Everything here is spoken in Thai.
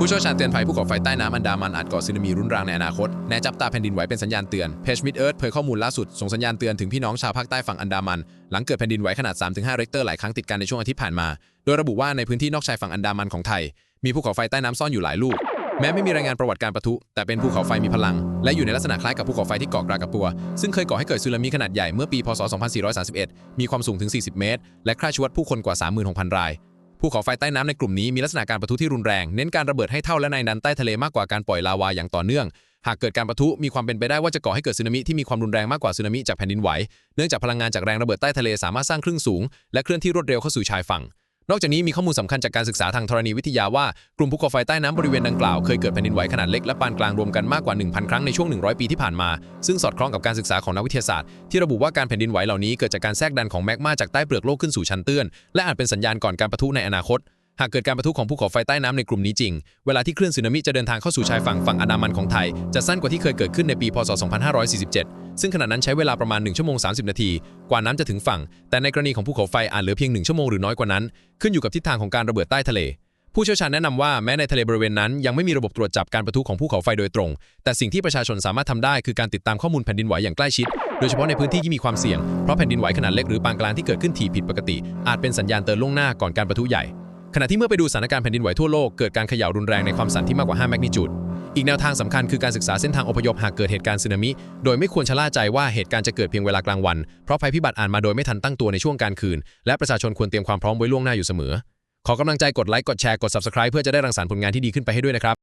ผู้เชี่ยวชาญเตือนภัยภูเขาไฟใต้น้ำอันดามันอาจก่อสึนามิรุนแรงในอนาคตแนจับตาแผ่นดินไหวเป็นสัญญาณเตือนเพจมิดเอิร์ธเผยข้อมูลล่าสุดส่งสัญญาณเตือนถึงพี่น้องชาวภาคใต้ฝั่งอันดามัน หลังเกิดแผ่นดินไหวขนาด 3-5เรกเตอร์หลายครั้งติดกันในช่วงอาทิตย์ผ่านมา โดยระบุว่าในพื้นที่นอกชายฝั่งอันดามันของไทย มีภูเขาไฟใต้น้ำซ่อนอยู่หลายลูกแม้ไม่มีรายงานประวัติการปะทุ แต่เป็นภูเขาไฟมีพลัง และอยู่ในลักษณะคล้ายกับภูเขาไฟที่เกาะกรากะปัว ซึ่งเคยก่อให้เกิดสึนามิขนาดใหญ่เมื่อปี พศ 2431 มีความสูงถึง 40 เมตร และฆ่าชีวิตผู้คนกว่า 36,000 ราย ภูเขาไฟใต้น้ำในกลุ่มนี้มีลักษณะการปะทุที่รุนแรง เน้นการระเบิดให้เท่าและในนั้นใต้ทะเลมากกว่าการปล่อยลาวาอย่างต่อเนื่อง หากเกิดการปะทุมีความเป็นไปได้ว่าจะก่อให้เกิดสึนามิที่มีความรุนแรงมากกว่าสึนามิจากแผ่นดินไหว เนื่องจากพลังงานจากแรงระเบิดใต้ทะเลสามารถสร้างคลื่นสูง และเคลื่อนที่รวดเร็วเข้าสู่ชายฝั่ง นอกจากนี้มีข้อมูลสำคัญจากการศึกษาทางธรณีวิทยาว่ากลุ่มภูเขาไฟใต้น้ำบริเวณดังกล่าวเคยเกิดแผ่นดินไหวขนาดเล็กและปานกลางรวมกันมากกว่า 1,000 ครั้งในช่วง 100 ปีที่ผ่านมา ซึ่งสอดคล้องกับการศึกษาของนักวิทยาศาสตร์ที่ระบุว่าการแผ่นดินไหวเหล่านี้เกิดจากการแทรกดันของแมกมาจากใต้เปลือกโลกขึ้นสู่ชั้นเตื้อนและอาจเป็นสัญญาณก่อนการปะทุในอนาคต หากเกิดการประทุของภูเขาไฟใต้น้ำในกลุ่มนี้จริง เวลาที่คลื่นสึนามิจะเดินทางเข้าสู่ชายฝั่งฝั่งอันดามันของไทย จะสั้นกว่าที่เคยเกิดขึ้นในปี พศ 2547 ซึ่งขณะนั้นใช้เวลาประมาณ 1 ชั่วโมง 30 นาที กว่าน้ำจะถึงฝั่ง แต่ในกรณีของภูเขาไฟอาจเหลือเพียง 1 ชั่วโมงหรือน้อยกว่านั้น ขึ้นอยู่กับทิศทางของการระเบิดใต้ทะเล ผู้เชี่ยวชาญแนะนำว่าแม้ในทะเลบริเวณนั้นยังไม่มีระบบตรวจจับการประทุของภูเขาไฟโดยตรง แต่สิ่งที่ประชาชนสามารถทำได้คือการติดตามข้อมูลแผ่นดินไหวอย่างใกล้ชิด โดยเฉพาะในพื้นที่ที่มีความเสี่ยง เพราะแผ่นดินไหวขนาดเล็กหรือปานกลางที่เกิดขึ้นถี่ผิดปกติ อาจเป็นสัญญาณเตือนล่วงหน้าก่อนการปะทุใหญ่ ณะที่เมื่อไปดูสถานการณ์แผ่นดินไหวทั่วโลก เกิดการเขย่ารุนแรงในความสั่นที่มากกว่า 5 แมกนิจูด อีกแนวทางสำคัญคือการศึกษาเส้นทางอพยพหากเกิดเหตุการณ์สึนามิ โดยไม่ควรชะล่าใจว่าเหตุการณ์จะเกิดเพียงเวลากลางวัน เพราะภัยพิบัติอ่านมาโดยไม่ทันตั้งตัวในช่วงกลางคืน และประชาชนควรเตรียมความพร้อมไว้ล่วงหน้าอยู่เสมอ ขอกำลังใจกดไลค์กดแชร์กด subscribe เพื่อจะได้รังสรรค์ผลงานที่ดีขึ้นไปให้ด้วยนะครับ